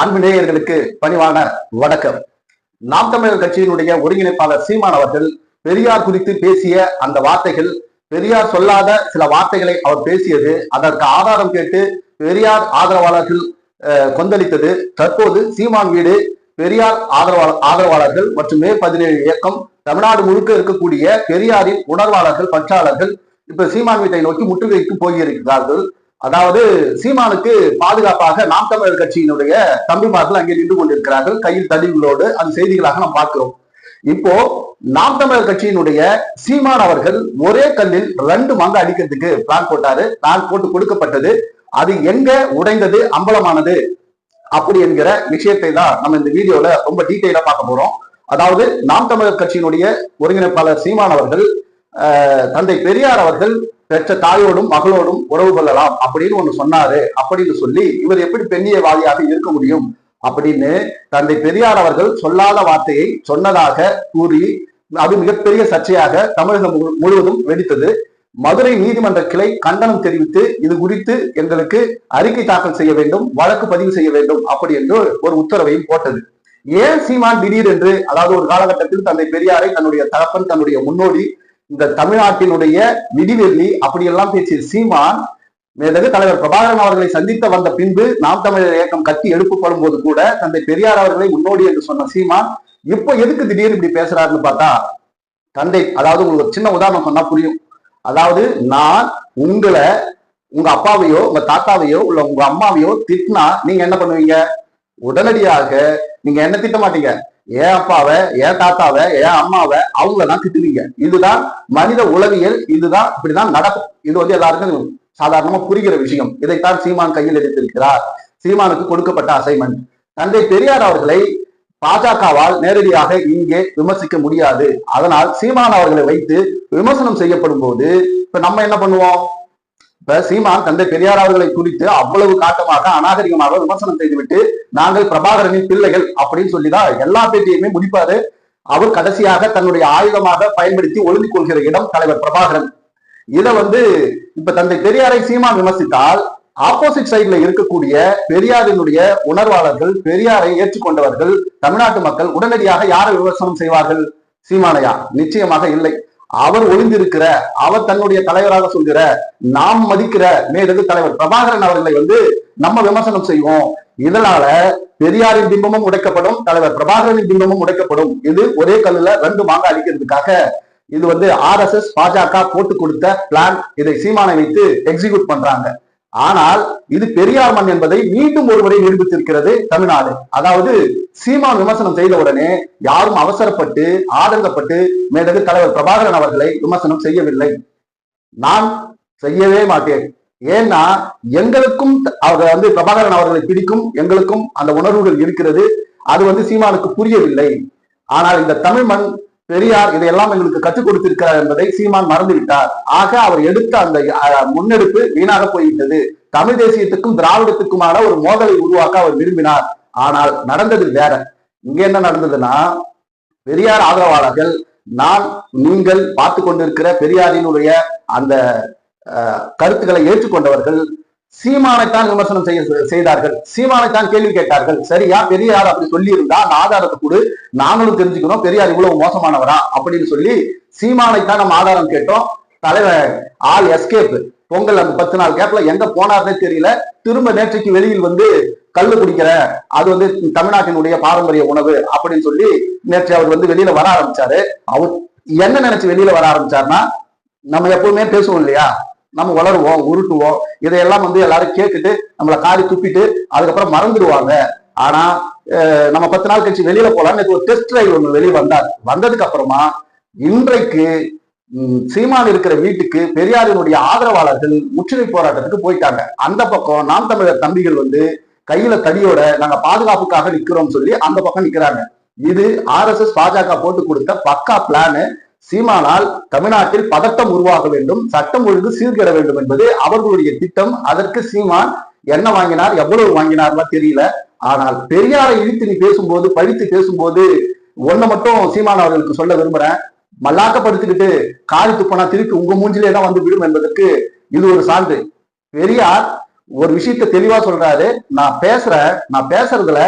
அன்பு நேயர்களுக்கு பணிவான வணக்கம். நாம் தமிழர் கட்சியினுடைய ஒருங்கிணைப்பாளர் சீமான் அவர்கள் பெரியார் குறித்து பேசிய அந்த வார்த்தைகள் பெரியார் சொல்லாத சில வார்த்தைகளை அவர் பேசியது அதற்கு ஆதாரம் கேட்டு பெரியார் ஆதரவாளர்கள் கொந்தளித்தது. தற்போது சீமான் வீடு பெரியார் ஆதரவாளர் ஆதரவாளர்கள் மற்றும் மே பதினேழு இயக்கம் தமிழ்நாடு முழுக்க இருக்கக்கூடிய பெரியாரின் உணர்வாளர்கள் பற்றாளர்கள் இப்ப சீமான் வீட்டை நோக்கி முற்றுகைக்கு போயிருக்கிறார்கள். அதாவது சீமானுக்கு பாதுகாப்பாக நாம் தமிழர் கட்சியினுடைய தம்பிமார்கள் அங்கே நின்று கொண்டிருக்கிறார்கள். கையில் தடிவுகளோடு அந்த செய்திகளாக நாம் பார்க்கிறோம். இப்போ நாம் தமிழர் கட்சியினுடைய சீமான் அவர்கள் ஒரே கல்லில் ரெண்டு மங்க அடிக்கிறதுக்கு பிளான் போட்டாரு. பிளான் போட்டு கொடுக்கப்பட்டது. அது எங்க உடைந்தது அம்பலமானது அப்படி என்கிற விஷயத்தை தான் நம்ம இந்த வீடியோல ரொம்ப டீட்டெயிலா பார்க்க போறோம். அதாவது நாம் தமிழர் கட்சியினுடைய ஒருங்கிணைப்பாளர் சீமான் அவர்கள் தந்தை பெரியார் அவர்கள் பெற்ற தாயோடும் மகளோடும் உறவு கொள்ளலாம். அப்படின்னு ஒண்ணு சொன்னாரு. அப்படின்னு சொல்லி இவர் எப்படி பெண்ணியவாதியாக இருக்க முடியும்? அப்படின்னு தந்தை பெரியார் அவர்கள் சொல்லாத வார்த்தையை சொன்னதாக கூறி அது மிகப்பெரிய சர்ச்சையாக தமிழகம் முழுவதும் வெடித்தது. மதுரை நீதிமன்ற கிளை கண்டனம் தெரிவித்து இது குறித்து எங்களுக்கு அறிக்கை தாக்கல் செய்ய வேண்டும் வழக்கு பதிவு செய்ய வேண்டும் அப்படி என்று ஒரு உத்தரவையும் போட்டது. ஏன் சீமான் திடீர் என்று அதாவது ஒரு காலகட்டத்தில் தந்தை பெரியாரை தன்னுடைய தகப்பன் தன்னுடைய முன்னோடி இந்த தமிழ்நாட்டினுடைய விடிவெள்ளி அப்படியெல்லாம் பேசிய சீமான் மேலது தலைவர் பிரபாகரன் அவர்களை சந்தித்த வந்த பின்பு நாம் தமிழர் இயக்கம் கட்டி எழுப்பப்படும் போது கூட தந்தை பெரியார் அவர்களை முன்னோடி என்று சொன்ன சீமான் இப்போ எதுக்கு திடீர்னு இப்படி பேசுறாருன்னு பார்த்தா தந்தை அதாவது உங்களுக்கு ஒரு சின்ன உதாரணம் சொன்னா புரியும். அதாவது நான் உங்களை உங்க அப்பாவையோ உங்க தாத்தாவையோ இல்ல உங்க அம்மாவையோ திட்டினா நீங்க என்ன பண்ணுவீங்க? உடனடியாக நீங்க என்ன திட்ட மாட்டீங்க? ஏன் அப்பாவை ஏன் தாத்தாவை ஏன் அம்மாவை அவங்கள தான் திட்டுவீங்க. இதுதான் மனித உளவியல் இதுதான் இப்படிதான் நடக்கும். இது வந்து எல்லாருக்கும் சாதாரணமா புரிகிற விஷயம். இதைத்தான் சீமான் கையில் எடுத்திருக்கிறார். சீமானுக்கு கொடுக்கப்பட்ட அசைன்மெண்ட் தந்தை பெரியார் அவர்களை பாஜகவால் நேரடியாக இங்கே விமர்சிக்க முடியாது. அதனால் சீமான் அவர்களை வைத்து விமர்சனம் செய்யப்படும் போது இப்ப நம்ம என்ன பண்ணுவோம்? இப்ப சீமான் தந்தை பெரியார் அவர்களை குறித்து அவ்வளவு காட்டமாக அநாகரிகமாக விமர்சனம் செய்துவிட்டு நாங்கள் பிரபாகரனின் பிள்ளைகள் அப்படின்னு சொல்லிதான் எல்லா பேட்டியுமே முடிப்பாரு. அவர் கடைசியாக தன்னுடைய ஆயுதமாக பயன்படுத்தி ஒளிந்து கொள்கிற இடம் தலைவர் பிரபாகரன். இத வந்து இப்ப தந்தை பெரியாரை சீமான் விமர்சித்தால் ஆப்போசிட் சைடுல இருக்கக்கூடிய பெரியாரினுடைய உணர்வாளர்கள் பெரியாரை ஏற்றுக்கொண்டவர்கள் தமிழ்நாட்டு மக்கள் உடனடியாக யாரை விமர்சனம் செய்வார்கள்? சீமானையா? நிச்சயமாக இல்லை. அவர் ஒளிந்திருக்கிற அவர் தன்னுடைய தலைவராக சொல்கிற நாம் மதிக்கிற மேலது தலைவர் பிரபாகரன் அவர்களை வந்து நம்ம விமர்சனம் செய்வோம். இதனால பெரியாரின் பிம்பமும் உடைக்கப்படும் தலைவர் பிரபாகரனின் பிம்பமும் உடைக்கப்படும். இது ஒரே கல்லுல ரெண்டு மாங்க அடிக்கிறதுக்காக இது வந்து ஆர்எஸ்எஸ் பாஜக போட்டு கொடுத்த பிளான் இதை சீமானை வைத்து எக்ஸிக்யூட் பண்றாங்க. ஆனால் இது பெரியார் மண் என்பதை மீண்டும் ஒருமுறை நிரூபித்திருக்கிறது தமிழ்நாடு. அதாவது சீமான் விமர்சனம் செய்த உடனே யாரும் அவசரப்பட்டு ஆதங்கப்பட்டு மேலது தலைவர் பிரபாகரன் அவர்களை விமர்சனம் செய்யவில்லை. நான் செய்யவே மாட்டேன். ஏன்னா எங்களுக்கும் அவர்கள் அவர் வந்து பிரபாகரன் அவர்களை பிடிக்கும் எங்களுக்கும் அந்த உணர்வுகள் இருக்கிறது. அது வந்து சீமானுக்கு புரியவில்லை. ஆனால் இந்த தமிழ் மண் பெரியார் இதையெல்லாம் எங்களுக்கு கற்றுக் கொடுத்திருக்கிறார் என்பதை சீமான் மறந்துவிட்டார். ஆக அவர் எடுத்த அந்த முன்னெடுப்பு வீணாக போய்விட்டது. தமிழ் தேசியத்துக்கும் திராவிடத்துக்குமான ஒரு மோதலை உருவாக்க அவர் விரும்பினார். ஆனால் நடந்தது வேற. இங்க என்ன நடந்ததுன்னா பெரியார் ஆதரவாளர்கள் நான் நீங்கள் பார்த்து கொண்டிருக்கிற பெரியாரினுடைய அந்த கருத்துக்களை ஏற்றுக்கொண்டவர்கள் சீமானைத்தான் விமர்சனம் செய்ய செய்தார்கள். சீமானைத்தான் கேள்வி கேட்டார்கள். சரியா பெரியார் அப்படி சொல்லி இருந்தா அந்த ஆதாரத்தை கொடு நாங்களும் தெரிஞ்சுக்கணும் பெரியார் இவ்வளவு மோசமானவரா அப்படின்னு சொல்லி சீமானைத்தான் நம்ம ஆதாரம் கேட்டோம். தலைவர் ஆல் எஸ்கேப் பொங்கல் அந்த பத்து நாள் கேப்ல எங்க போனார்னே தெரியல. திரும்ப நேற்றைக்கு வெளியில் வந்து கல்லு குடிக்கிற அது வந்து தமிழ்நாட்டினுடைய பாரம்பரிய உணவு அப்படின்னு சொல்லி நேற்று அவர் வந்து வெளியில வர ஆரம்பிச்சாரு. அவர் என்ன நினைச்சு வெளியில வர ஆரம்பிச்சாருன்னா நம்ம எப்பவுமே பேசுவோம் இல்லையா? நம்ம வளருவோம் உருட்டுவோம். இதையெல்லாம் வந்து எல்லாரும் கேட்டுட்டு நம்மளை காரி துப்பிட்டு அதுக்கப்புறம் மறந்துடுவாங்க. ஆனா நம்ம பத்து நாள் கழிச்சு வெளியில போலாம் நேற்று ஒரு டெஸ்ட் டிரைவ் ஒன்று வெளியே வந்தார். வந்ததுக்கு அப்புறமா இன்றைக்கு சீமான் இருக்கிற வீட்டுக்கு பெரியாரினுடைய ஆதரவாளர்கள் முற்றுகை போராட்டத்துக்கு போயிட்டாங்க. அந்த பக்கம் நாம் தமிழர் தம்பிகள் வந்து கையில தடியோட நாங்க பாதுகாப்புக்காக நிக்கிறோம் சொல்லி அந்த பக்கம் நிக்கிறாங்க. இது ஆர்எஸ்எஸ் பாஜக போட்டு கொடுத்த பக்கா பிளானு சீமானால் தமிழ்நாட்டில் பதட்டம் உருவாக வேண்டும் சட்டம் ஒழுங்கு சீர்கெட வேண்டும் என்பது அவர்களுடைய திட்டம். அதற்கு சீமான் என்ன வாங்கினார் எவ்வளவு வாங்கினார்லாம் தெரியல. ஆனால் பெரியாரை இழுத்து நீ பேசும்போது பழித்து பேசும்போது ஒன்ன மட்டும் சீமான் அவர்களுக்கு சொல்ல விரும்புறேன். மல்லாக்கப்படுத்திக்கிட்டு காரி துப்பனா திருப்பி உங்க மூஞ்சிலே தான் வந்து விடும் என்பதற்கு இது ஒரு சான்று. பெரியார் ஒரு விஷயத்த தெளிவா சொல்றாரு. நான் பேசுறேன் நான் பேசுறதுல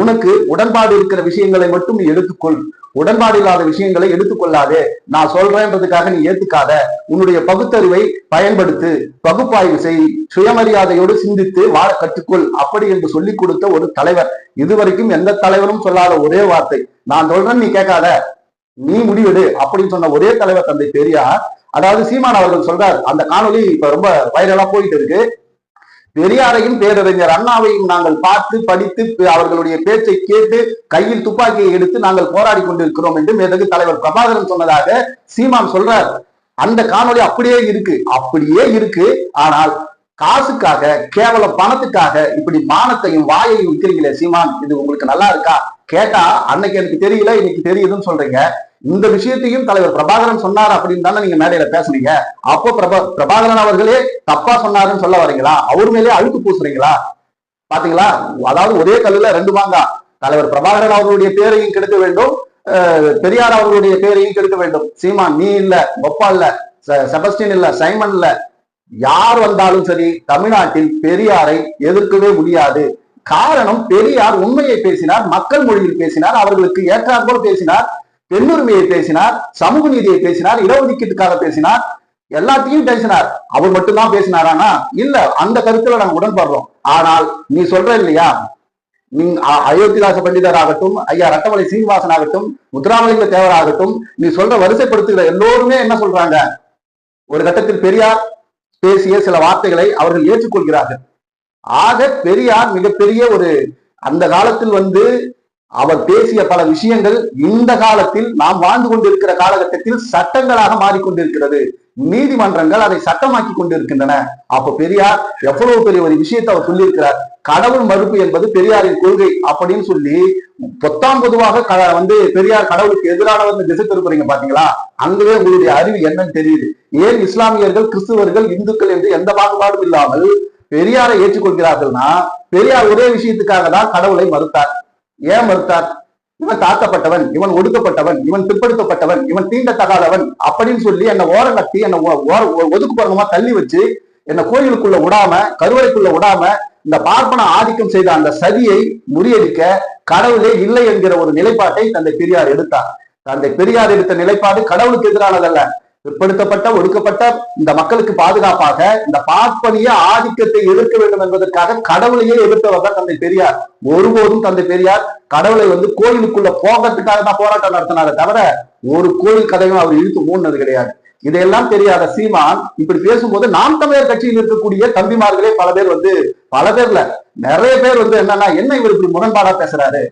உனக்கு உடன்பாடு இருக்கிற விஷயங்களை மட்டும் நீ எடுத்துக்கொள். உடன்பாடு இல்லாத விஷயங்களை எடுத்துக்கொள்ளாதே. நான் சொல்றேன்றதுக்காக நீ ஏத்துக்காத. உன்னுடைய பகுத்தறிவை பயன்படுத்து பகுப்பாய்வு செய். சுயமரியாதையோடு சிந்தித்து வாழ கற்றுக்கொள். அப்படி என்று சொல்லிக் கொடுத்த ஒரு தலைவர். இதுவரைக்கும் எந்த தலைவரும் சொல்லாத ஒரே வார்த்தை. நான் சொல்றேன் நீ கேட்காத. நீ முடிவெடு அப்படின்னு சொன்ன ஒரே தலைவர் தந்தை பெரியார். அதாவது சீமான் அவர்கள் சொல்றார். அந்த காணொலி இப்ப ரொம்ப வைரலா போயிட்டு இருக்கு. பெரியாரையும் பேரறிஞர் அண்ணாவையும் நாங்கள் பார்த்து படித்து பே- அவர்களுடைய பேச்சை கேட்டு கையில் துப்பாக்கியை எடுத்து நாங்கள் போராடி கொண்டிருக்கிறோம் என்று மேதகு தலைவர் பிரபாகரன் சொன்னதாக சீமான் சொல்றார். அந்த காணொளி அப்படியே இருக்கு. அப்படியே இருக்கு. ஆனால் காசுக்காக கேவலம் பணத்துக்காக இப்படி மானத்தையும் வாயையும் விற்கிறீங்களே சீமான். இது உங்களுக்கு நல்லா இருக்கா? கேட்டா அன்னைக்கு எனக்கு தெரியல இன்னைக்கு தெரியுதுன்னு சொல்றீங்க. இந்த விஷயத்தையும் தலைவர் பிரபாகரன் சொன்னார் அப்படின்னு தானே நீங்க மேடையில பேசுனீங்க. அப்போ பிரபா பிரபாகரன் அவர்களே தப்பா சொன்னாருன்னு சொல்ல வரீங்களா? அவர் மேலே அழுக்கு பூசுறீங்களா? பாத்தீங்களா? அதாவது ஒரே கல்லுல ரெண்டு மாங்கா. தலைவர் பிரபாகரன் அவர்களுடைய பேரையும் கெடுக்க வேண்டும். பெரியார் அவர்களுடைய பேரையும் கெடுக்க வேண்டும். சீமா நீ இல்ல கொப்பா இல்ல செ- செபஸ்டின் இல்ல சைமன் இல்ல. யார் வந்தாலும் சரி தமிழ்நாட்டில் பெரியாரை எதிர்க்கவே முடியாது. காரணம் பெரியார் உண்மையை பேசினார் மக்கள் மொழியில் பேசினார் அவர்களுக்கு ஏற்றாற்போல் பேசினார். பெண்ணுரிமையை பேசினார் சமூக நீதியை பேசினார் இடஒதுக்கீட்டுக்காக பேசினார் எல்லாத்தையும் பேசினார். அவர் மட்டும்தான் பேசினாரானா இல்ல அந்த கருத்துல நாங்க உடன்படுறோம். ஆனால் நீ சொல்ற இல்லையா? நீ அயோத்திதாச பண்டிதர் ஆகட்டும் ஐயா ரட்டமலை சீனிவாசன் ஆகட்டும் முத்துராமலிங்க தேவர் ஆகட்டும் நீ சொல்ற வரிசைப்படுத்துகிற எல்லோருமே என்ன சொல்றாங்க? ஒரு கட்டத்தில் பெரியார் பேசிய சில வார்த்தைகளை அவர்கள் ஏற்றுக்கொள்கிறார்கள். ஆக பெரியார் மிகப்பெரிய ஒரு அந்த காலத்தில் வந்து அவர் பேசிய பல விஷயங்கள் இந்த காலத்தில் நாம் வாழ்ந்து கொண்டிருக்கிற காலகட்டத்தில் சட்டங்களாக மாறிக்கொண்டிருக்கிறது. நீதிமன்றங்கள் அதை சட்டமாக்கி கொண்டிருக்கின்றன. அப்ப பெரியார் எவ்வளவு பெரிய ஒரு விஷயத்தை அவர் சொல்லியிருக்கிறார். கடவுள் மறுப்பு என்பது பெரியாரின் கொள்கை அப்படின்னு சொல்லி பொத்தாம் பொதுவாக வந்து பெரியார் கடவுளுக்கு எதிரானவர் திசை திருப்புறீங்க பாத்தீங்களா? அங்கவே உங்களுடைய அறிவு என்னன்னு தெரியுது. ஏன் இஸ்லாமியர்கள் கிறிஸ்துவர்கள் இந்துக்கள் என்று எந்த பாகுபாடும் இல்லாமல் பெரியாரை ஏற்றுக்கொள்கிறார்கள்னா பெரியார் ஒரே விஷயத்துக்காக தான் கடவுளை மறுத்தார். ஏன் மறுத்தார்? இவன் தாக்கப்பட்டவன் இவன் ஒடுக்கப்பட்டவன் இவன் பிற்படுத்தப்பட்டவன் இவன் தீண்டத்தகாதவன் அப்படின்னு சொல்லி என்னை ஓரம் கட்டி என்னை ஒதுக்கு ஓர- தள்ளி வச்சு என்னை கோயிலுக்குள்ள விடாம கருவறைக்குள்ள விடாம இந்த பார்ப்பன ஆதிக்கம் செய்த அந்த சதியை முறியடிக்க கடவுளே இல்லை என்கிற ஒரு நிலைப்பாட்டை தந்தை பெரியார் எடுத்தார். தந்தை பெரியார் எடுத்த நிலைப்பாடு கடவுளுக்கு எதிரானதல்ல. பிற்படுத்தப்பட்ட ஒடுக்கப்பட்ட இந்த மக்களுக்கு பாதுகாப்பாக இந்த பார்ப்பனிய ஆதிக்கத்தை எதிர்க்க வேண்டும் என்பதற்காக கடவுளையே எதிர்த்தவர் தான் தந்தை பெரியார். ஒருபோதும் தந்தை பெரியார் கடவுளை வந்து கோயிலுக்குள்ள போகிறதுக்காக தான் போராட்டம் நடத்தினாரே தவிர ஒரு கோயில் கதையும் அவர் இழுத்து மூடினது கிடையாது. இதையெல்லாம் தெரியாத சீமான் இப்படி பேசும்போது நாம் தமிழர் கட்சியில் இருக்கக்கூடிய தம்பிமார்களே பல பேர் வந்து பல பேர்ல நிறைய பேர் வந்து என்னன்னா என்ன இவர் இப்படி முரண்பாடா பேசுறாரு?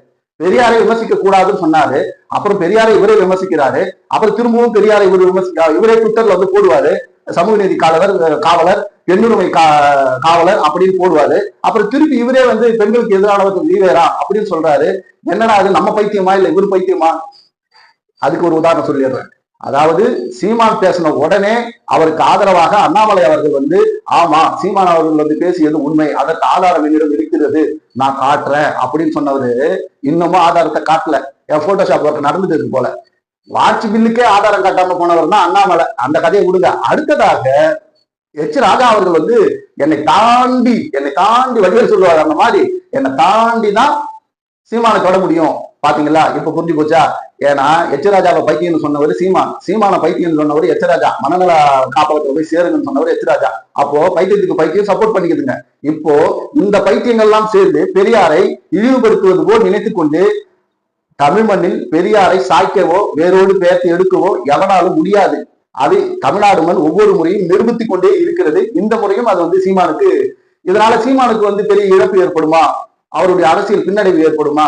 பெரியாரை விமர்சிக்க கூடாதுன்னு சொன்னாரு. அப்புறம் பெரியாரை இவரே விமர்சிக்கிறாரு. அப்புறம் திரும்பவும் பெரியாரை இவர் விமர்சிக்கிறார் இவரே ட்விட்டர்ல வந்து போடுவாரு. சமூக நீதி காவலர் காவலர் பெண்ணுரிமை கா காவலர் அப்படின்னு போடுவாரு. அப்புறம் திருப்பி இவரே வந்து பெண்களுக்கு எதிரானவர் நீவேரா அப்படின்னு சொல்றாரு. என்னடா அது நம்ம பைத்தியமா? இல்ல இவர் பைத்தியமா? அதுக்கு ஒரு உதாரணம் சொல்லிடுறேன். அதாவது சீமான் பேசின உடனே அவருக்கு ஆதரவாக அண்ணாமலை அவர்கள் வந்து ஆமா சீமான் அவர்கள் வந்து பேசியது உண்மை. அதற்கு ஆதாரம் என்னிடம் இருக்கிறது. நான் காட்டுறேன் அப்படின்னு சொன்னவரு இன்னமும் ஆதாரத்தை காட்டல. என் போட்டோஷாப் ஒர்க் நடந்துட்டு போல. வாட்ச் பில்லுக்கே ஆதாரம் காட்டாம போனவர் தான் அண்ணாமலை. அந்த கதையை விடுங்க. அடுத்ததாக எச். ராஜா அவர்கள் வந்து என்னை தாண்டி என்னை தாண்டி வடிவேல் சொல்லுவார் அந்த மாதிரி என்னை தாண்டி தான் சீமானை தொட முடியும். பாத்தீங்களா? இப்ப புரிஞ்சு போச்சா? ஏன்னா எச்சராஜாவை பைத்தியம்னு சொன்னவர் சீமான். சீமான பைத்தியம்னு சொன்னவர் எச்சராஜா. மனநல காப்பகத்துல போய் சேருங்கன்னு சொன்னவர் எச்சராஜா. அப்போ பைத்தியத்துக்கு பைத்தியம் சப்போர்ட் பண்ணிக்கிதுங்க. இப்போ இந்த பைத்தியங்கள்லாம் சேர்ந்து பெரியாரை இழிவுபடுத்துவது போல் நினைத்து கொண்டு தமிழ் மண்ணில் பெரியாரை சாய்க்கவோ வேரோடு பேர்த்து எடுக்கவோ எவனாலும் முடியாது. அது தமிழ்நாடு மண் ஒவ்வொரு முறையும் நிரூபித்துக் கொண்டே இருக்கிறது. இந்த முறையும் அது வந்து சீமானுக்கு இதனால சீமானுக்கு வந்து பெரிய இழப்பு ஏற்படுமா? அவருடைய அரசியல் பின்னடைவு ஏற்படுமா?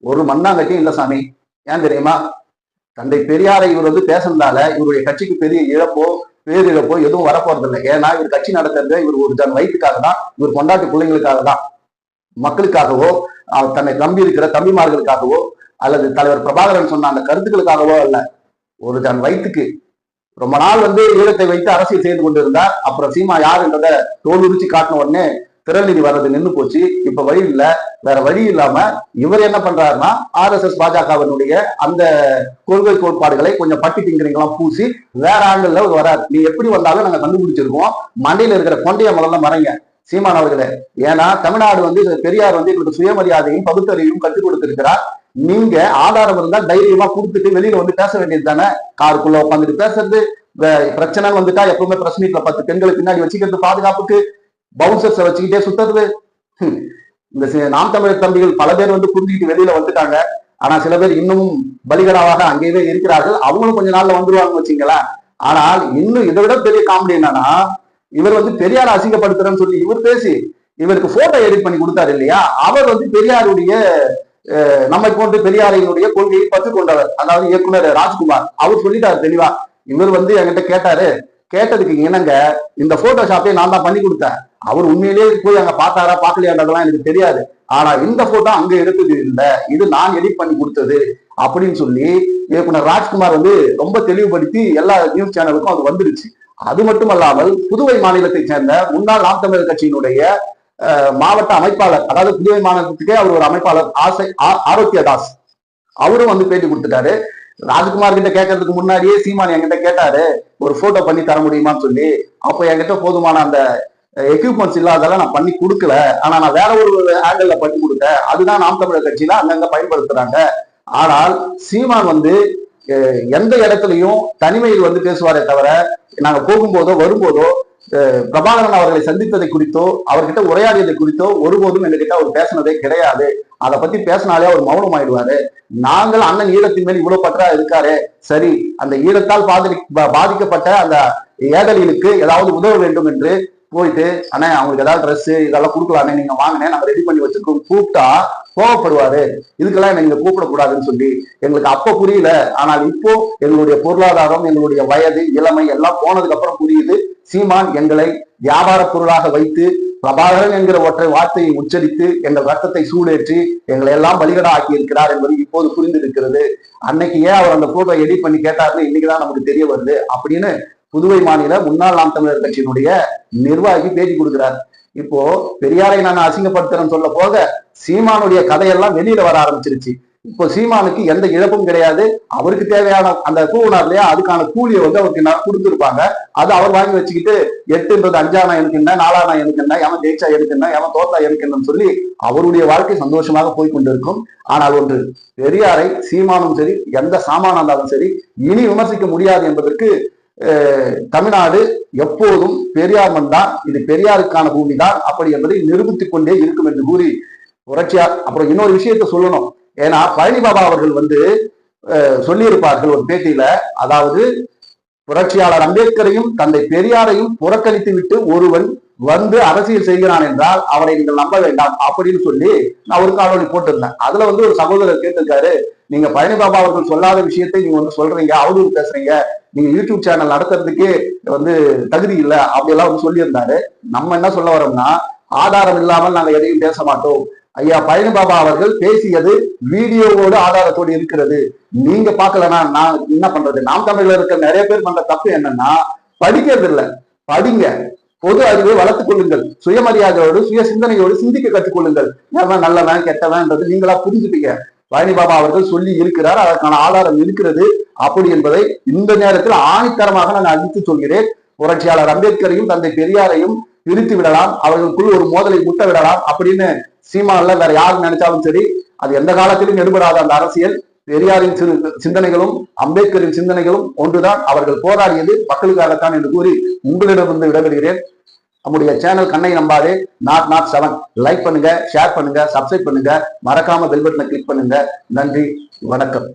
ஒரு மண்ணாங்கட்டியும் இல்ல சாமி. ஏன் தெரியுமா? தந்தை பெரியாரை இவர் வந்து பேசுனதால இவருடைய கட்சிக்கு பெரிய இழப்போ பேரிழப்போ எதுவும் வரப்போறது இல்லை ஏன்னா இவர் கட்சி நடத்துறது இவர் ஒரு தன் வயிற்றுக்காக தான் இவர் கொண்டாட்டு பிள்ளைங்களுக்காக தான் மக்களுக்காகவோ தன்னை நம்பி இருக்கிற தம்பிமார்களுக்காகவோ அல்லது தலைவர் பிரபாகரன் சொன்ன அந்த கருத்துக்களுக்காகவோ அல்ல. ஒரு தன் வயிற்றுக்கு ரொம்ப நாள் வந்து ஈழத்தை வைத்து அரசியல் செய்து கொண்டிருந்தார். அப்புறம் சீமா யாருன்றத தோல் உரிச்சு காட்டின உடனே திரள் நிதி வர்றது நின்று போச்சு. இப்ப வழி இல்ல. வேற வழி இல்லாம இவர் என்ன பண்றாருன்னா ஆர் எஸ் எஸ் பாஜகவினுடைய அந்த கொள்கை கோட்பாடுகளை கொஞ்சம் பட்டி திங்கிறீங்களாம் பூசி வேற ஆங்கிள் அவர் வராது நீ எப்படி வந்தாலும் நாங்க கண்டுபிடிச்சிருக்கோம். மண்டையில இருக்கிற கொண்டைய முதல்ல மறைங்க. சீமான் அவர்களே. ஏன்னா தமிழ்நாடு வந்து பெரியார் வந்து எங்களுக்கு சுயமரியாதையும் பகுத்தறிவையும் கற்றுக் கொடுத்திருக்கிறார். நீங்க ஆதாரம் இருந்தா தைரியமா கொடுத்துட்டு வெளியில வந்து பேச வேண்டியது தானே? காருக்குள்ள உட்காந்துட்டு பேசுறது. பிரச்சனை வந்துட்டா எப்பவுமே பிரஸ் மீட்ல பத்து பெண்களை பின்னாடி வச்சுக்கிறது பாதுகாப்புக்கு பவுன்சர்ஸை வச்சுக்கிட்டே சுத்துறது. இந்த நாம் தமிழர் தம்பிகள் பல பேர் வந்து புரிஞ்சுக்கிட்டு வெளியில வந்துட்டாங்க. ஆனா சில பேர் இன்னமும் பலிகடாவாக அங்கேயே இருக்கிறார்கள். அவங்களும் கொஞ்ச நாள்ல வந்துருவாங்க வச்சுங்களேன். ஆனால் இன்னும் இதை விட பெரிய காமெடி என்னன்னா இவர் வந்து பெரியார் அசிங்கப்படுத்துறேன்னு சொல்லி இவர் பேசி இவருக்கு போட்டோ எடிட் பண்ணி கொடுத்தாரு இல்லையா? அவர் வந்து பெரியாருடைய நம்மை போன்று பெரியாரினுடைய கொள்கையை பற்று கொண்டவர். அதாவது இயக்குனர் ராஜ்குமார். அவர் சொல்லிட்டாரு தெளிவா. இவர் வந்து என்கிட்ட கேட்டாரு. கேட்டதுக்கு இணங்க இந்த போட்டோஷாப்பே நான் தான் பண்ணி கொடுத்தேன். அவர் உண்மையிலேயே போய் அங்க பார்த்தாரா பார்க்கலையான்றதெல்லாம் எனக்கு தெரியாது. ஆனா இந்த போட்டோ அங்க எடுத்தது இல்லை. இது நான் எடிட் பண்ணி கொடுத்தது அப்படின்னு சொல்லி இயக்குனர் ராஜ்குமார் வந்து ரொம்ப தெளிவுபடுத்தி எல்லா நியூஸ் சேனலுக்கும் அது வந்துருச்சு. அது மட்டும் அல்லாமல் புதுவை மாநிலத்தை சேர்ந்த முன்னாள் நாம் தமிழர் கட்சியினுடைய மாவட்ட அமைப்பாளர் அதாவது புதுவை மாநிலத்துக்கே அவர் ஒரு அமைப்பாளர் ஆசை ஆ- ஆரோக்கியதாஸ் அவரும் வந்து பேட்டி கொடுத்துட்டாரு. ராஜ்குமார் கிட்ட கேட்கறதுக்கு முன்னாடியே சீமான் என்கிட்ட கேட்டாரு ஒரு போட்டோ பண்ணி தர முடியுமான்னு சொல்லி. அப்போ என்கிட்ட போதுமான அந்த எக்யூப்மெண்ட்ஸ் இல்லாதெல்லாம் நான் பண்ணி கொடுக்கல. ஆனா நான் வேற ஒரு ஆங்கிள் பண்ணி கொடுத்தேன். அதுதான் நாம் தமிழர் கட்சியில அங்கங்க பயன்படுத்துறாங்க. ஆனால் சீமான் வந்து எந்த இடத்துலையும் தனிமையில் வந்து பேசுவாரே தவிர நாங்க போகும்போதோ வரும்போதோ பிரபாகரன் அவர்களை சந்தித்ததை குறித்தோ அவர்கிட்ட உரையாடியதை குறித்தோ ஒருபோதும் எங்ககிட்ட அவர் பேசினதே கிடையாது. அதை பத்தி பேசினாலே அவர் மௌனம் ஆயிடுவாரு நாங்கள் அண்ணன் ஈழத்தின் மேல் இவ்வளவு பற்றா இருக்காரு. சரி அந்த ஈழத்தால் பாதி பாதிக்கப்பட்ட அந்த ஏதலிகளுக்கு ஏதாவது உதவ வேண்டும் என்று போயிட்டு அண்ணே அவங்களுக்கு ஏதாவது ட்ரெஸ் இதெல்லாம் கொடுக்கலாமே நீங்க வாங்கினே நாங்க ரெடி பண்ணி வச்சிருக்கோம். கூப்பிட்டா கோவப்படுவாரு. இதுக்கெல்லாம் நீங்க கூப்பிடக்கூடாதுன்னு சொல்லி. எங்களுக்கு அப்ப புரியல. ஆனால் இப்போ எங்களுடைய பொருளாதாரம் எங்களுடைய வயது இளமை எல்லாம் போனதுக்கு அப்புறம் புரியுது. சீமான் எங்களை வியாபார பொருளாக வைத்து பிரபாகரன் என்கிற ஒற்றை வார்த்தையை உச்சரித்து எங்கள் ரத்தத்தை சூடேற்றி எங்களை எல்லாம் பலிகடா ஆக்கி இருக்கிறார் என்பது இப்போது புரிந்திருக்கிறது. அன்னைக்கு ஏன் அவர் அந்த போட்டோ எடிட் பண்ணி கேட்டாருன்னு இன்னைக்குதான் நமக்கு தெரிய வருது. அப்படின்னு புதுவை மாநில முன்னாள் நாம் தமிழர் கட்சியினுடைய நிர்வாகி பேட்டி கொடுக்கிறார். இப்போ பெரியாரை நான் அசிங்கப்படுத்துறேன்னு சொல்ல போக சீமானுடைய கதையெல்லாம் வெளியில வர ஆரம்பிச்சிருச்சு. இப்போ சீமானுக்கு எந்த இழப்பும் கிடையாது. அவருக்கு தேவையான அந்த கூவுனார் இல்லையா? அதுக்கான கூலியை வந்து அவருக்கு நான் கொடுத்துருப்பாங்க. அது அவர் வாங்கி வச்சுக்கிட்டு எட்டுன்றது அஞ்சானா எனக்கு என்ன நாலானா எனக்கு என்ன எவன் ஜெயிச்சா எனக்கு என்ன எவன் தோத்தா எனக்கு என்னன்னு சொல்லி அவருடைய வாழ்க்கை சந்தோஷமாக போய் கொண்டிருக்கும் ஆனால் ஒன்று பெரியாரை சீமானும் சரி எந்த சாமானா இருந்தாலும் சரி இனி விமர்சிக்க முடியாது என்பதற்கு தமிழ்நாடு எப்போதும் பெரியார் மண் தான். இது பெரியாருக்கான பூமி தான். அப்படி என்பதை நிரூபித்துக் கொண்டே இருக்கும் என்று கூறி புரட்சியார் அப்புறம் இன்னொரு விஷயத்தை சொல்லணும். ஏன்னா பழனி பாபா அவர்கள் வந்து அஹ், சொல்லியிருப்பார்கள் ஒரு பேட்டியில. அதாவது புரட்சியாளர் அம்பேத்கரையும் தந்தை பெரியாரையும் புறக்கணித்து விட்டு ஒருவன் வந்து அரசியல் செய்கிறான் என்றால் அவரை நீங்கள் நம்ப வேண்டாம் அப்படின்னு சொல்லி நான் ஒரு காணொலி போட்டிருந்தேன். அதுல வந்து ஒரு சகோதரர் கேட்டிருக்காரு. நீங்க பழனி பாபா அவர்கள் சொல்லாத விஷயத்தை நீங்க வந்து சொல்றீங்க அவதூறு பேசுறீங்க. நீங்க யூடியூப் சேனல் நடத்துறதுக்கு வந்து தகுதி இல்லை அப்படியெல்லாம் வந்து சொல்லியிருந்தாரு. நம்ம என்ன சொல்ல வரோம்னா ஆதாரம் இல்லாமல் நாங்க எதையும் பேச மாட்டோம். ஐயா பழனி பாபா அவர்கள் பேசியது வீடியோவோடு ஆதாரத்தோடு இருக்கிறது. நீங்க பாக்கலன்னா நான் என்ன பண்றது? நாம் தமிழ்ல இருக்கிற நிறைய பேர் பண்ற தப்பு என்னன்னா படிக்கிறது இல்லை. படிங்க. பொது அறிவை வளர்த்துக் கொள்ளுங்கள். சுயமரியாதையோடு சுய சிந்தனையோடு சிந்திக்க கற்றுக்கொள்ளுங்கள் எவன் நல்லவன் கெட்டவன்ன்றது நீங்களா புரிஞ்சுப்பீங்க. பழனி பாபா அவர்கள் சொல்லி இருக்கிறார் அதற்கான ஆதாரம் இருக்கிறது. அப்படி என்பதை இந்த நேரத்தில் ஆணித்தரமாக நான் அறிவித்து சொல்கிறேன். புரட்சியாளர் அம்பேத்கரையும் தந்தை பெரியாரையும் பிரித்து விடலாம். அவர்களுக்குள் ஒரு மோதலை முட்ட விடலாம். அப்படின்னு சீமான்ல வேற யார் நினைச்சாலும் சரி அது எந்த காலத்திலும் எடுபடாத அந்த அரசியல். பெரியாரின் சிறு- சிந்தனைகளும் அம்பேத்கரின் சிந்தனைகளும் ஒன்றுதான். அவர்கள் போராடியது மக்களுக்காகத்தான் என்று கூறி உங்களிடமிருந்து விடைபெறுகிறேன். நம்முடைய சேனல் கண்ணை நம்பாதே நாட் நாட் செவன் லைக் பண்ணுங்க ஷேர் பண்ணுங்க சப்ஸ்கிரைப் பண்ணுங்க. மறக்காம பெல் பட்டனை கிளிக் பண்ணுங்க. நன்றி வணக்கம்.